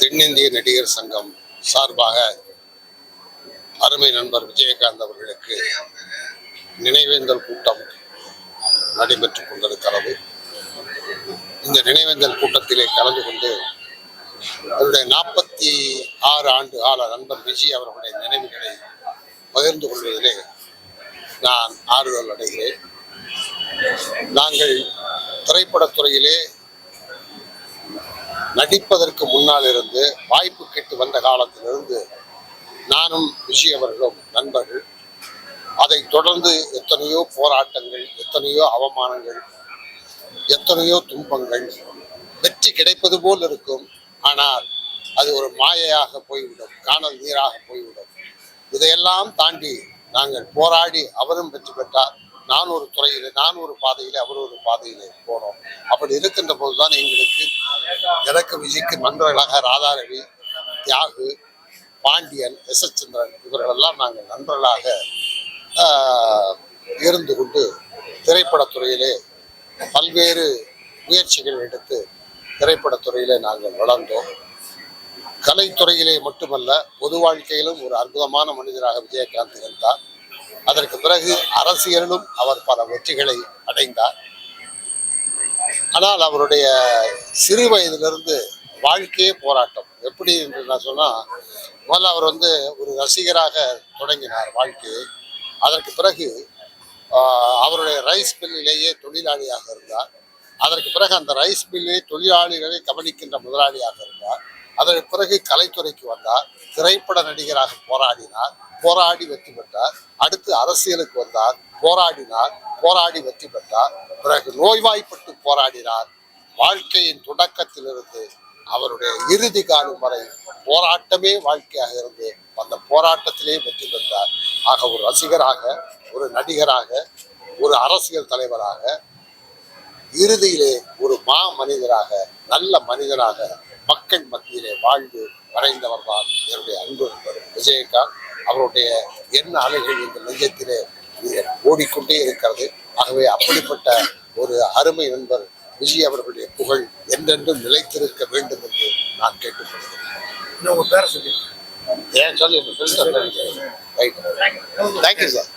தென்னிந்திய நடிகர் சங்கம் சார்பாக அருமை நண்பர் விஜயகாந்த் அவர்களுக்கு நினைவேந்தல் கூட்டம் நடைபெற்றுக் கொண்டிருக்கிறது. இந்த நினைவேந்தல் கூட்டத்திலே கலந்து கொண்டு அவருடைய நாற்பத்தி ஆறு ஆண்டு கால நண்பர் விஜய் அவர்களுடைய நினைவுகளை பகிர்ந்து கொள்வதிலே நான் ஆறுதல் அடைகிறேன். நாங்கள் திரைப்படத்துறையிலே நடிப்பதற்கு முன்னால் இருந்து வாய்ப்பு கேட்டு வந்த காலத்திலிருந்து நானும் விஷி அவர்களும் நண்பர்கள். அதைத் தொடர்ந்து எத்தனையோ போராட்டங்கள் எத்தனையோ அவமானங்கள் எத்தனையோ துன்பங்கள் வெற்றி கிடைப்பது போல் இருக்கும். ஆனால் அது ஒரு மாயையாக போய்விடும் காணல் நீராக போய்விடும். இதையெல்லாம் தாண்டி நாங்கள் போராடி அவரும் வெற்றி பெற்றார். நான் ஒரு துறையில் நான் ஒரு பாதையில் அவர் ஒரு பாதையில் போனோம். அப்படி இருக்கின்ற போதுதான் எங்களுக்கு எனக்கு விஜய்க்கு நண்பர்களாக ராதாரவி தியாகு பாண்டியன் எஸ் எஸ் சந்திரன் இவர்களெல்லாம் நாங்கள் நண்பர்களாக இருந்து கொண்டு திரைப்படத்துறையிலே பல்வேறு முயற்சிகள் எடுத்து திரைப்படத்துறையிலே நாங்கள் வளர்ந்தோம். கலைத்துறையிலே மட்டுமல்ல பொது வாழ்க்கையிலும் ஒரு அற்புதமான மனிதராக விஜயகாந்த் இருந்தார். அதற்கு பிறகு அரசியலிலும் அவர் பல வெற்றிகளை அடைந்தார். ஆனால் அவருடைய சிறு வயதிலிருந்து வாழ்க்கையே போராட்டம். எப்படி என்று நான் சொன்னா முதல்ல அவர் வந்து ஒரு ரசிகராக தொடங்கினார் வாழ்க்கையை. அதற்கு பிறகு ஆஹ், அவருடைய ரைஸ் மில்லிலேயே தொழிலாளியாக இருந்தார். அதற்கு பிறகு அந்த ரைஸ் மில்லிலே தொழிலாளிகளை கவனிக்கின்ற முதலாளியாக இருந்தார். அதற்கு பிறகு கலைத்துறைக்கு வந்தார் திரைப்பட நடிகராக போராடினார் போராடி வெற்றி பெற்றார். அடுத்து அரசியலுக்கு வந்தார் போராடினார் போராடி வெற்றி பெற்றார். பிறகு நோய்வாய்ப்பட்டு போராடினார். வாழ்க்கையின் தொடக்கத்திலிருந்து அவருடைய இறுதி காலம் வரை போராட்டமே வாழ்க்கையாக இருந்து அந்த போராட்டத்திலே வெற்றி பெற்றார். ஆக ஒரு ரசிகராக ஒரு நடிகராக ஒரு அரசியல் தலைவராக இறுதியிலே ஒரு மா மனிதராக நல்ல மனிதராக மக்கள் மத்தியிலே வாழ்ந்து மறைந்தவர் தான் என்னுடைய அன்பு நண்பர் விஜயகாந்த். அவருடைய எண்ண அலைகள் இந்த நெஞ்சத்திலே ஓடிக்கொண்டே இருக்கிறது. ஆகவே அப்படிப்பட்ட ஒரு அருமை நண்பர் விஜய் அவர்களுடைய புகழ் என்றென்றும் நிலைத்திருக்க வேண்டும் என்று நான் கேட்டுக்கொள்கிறேன். இன்னும் உங்க பேரை சொல்லி ஏன் சொல்லி ரைட் தேங்க்யூ சார்